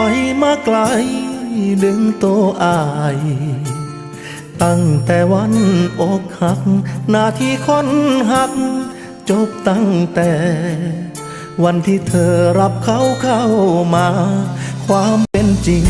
อยมาไกล ดึงโตอาย ตั้งแต่วันอกหักหน้าที่คนหัก จบตั้งแต่ วันที่เธอรับเขาเข้ามา ความเป็นจริง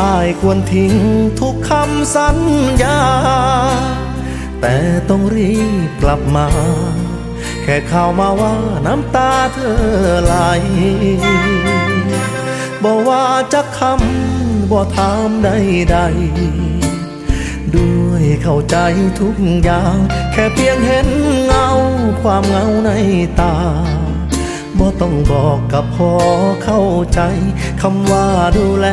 อายควรทิ้งทุกคำสัญญา แต่ต้องรีบกลับมา แค่ข่าวมาว่าน้ำตาเธอไหล บอกว่าจะคำบ่ถามใดๆด้วยเข้าใจทุกอย่าง แค่เพียงเห็นเงาความเงาในตาบ่ต้องบอกกับพอเข้าใจคำว่าดูแล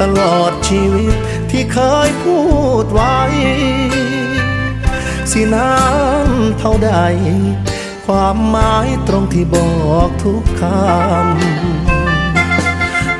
ตลอดชีวิตที่เคยพูดไว้ สินานเท่าใด ความหมายตรงที่บอกทุกคำ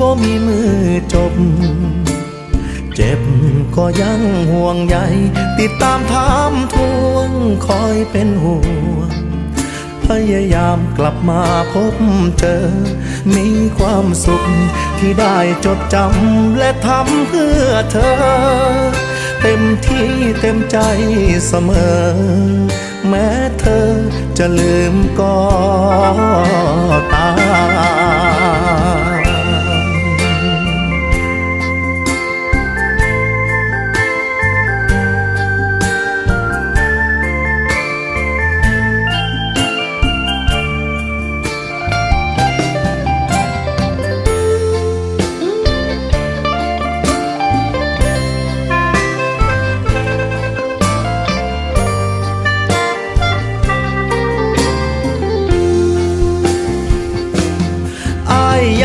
บ่มีมือจบ เจ็บก็ยังห่วงใยติดตามถามทวงคอยเป็นห่วง พยายามกลับมาพบเจอ มีความสุขที่ได้จดจำและทำเพื่อเธอ เต็มที่เต็มใจเสมอ แม้เธอจะลืมก็ตาม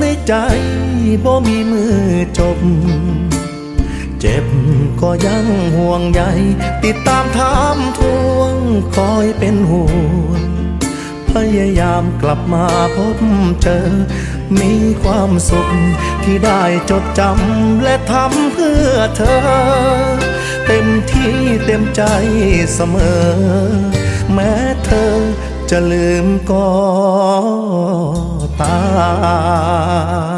ในใจบ่มีมือจบ เจ็บก็ยังห่วงใยติดตามถามทวงคอยเป็นห่วงพยายามกลับมาพบเจอ มีความสุขที่ได้จดจำและทำเพื่อเธอ เต็มที่เต็มใจเสมอ แม้เธอ จะลืมก็ตาม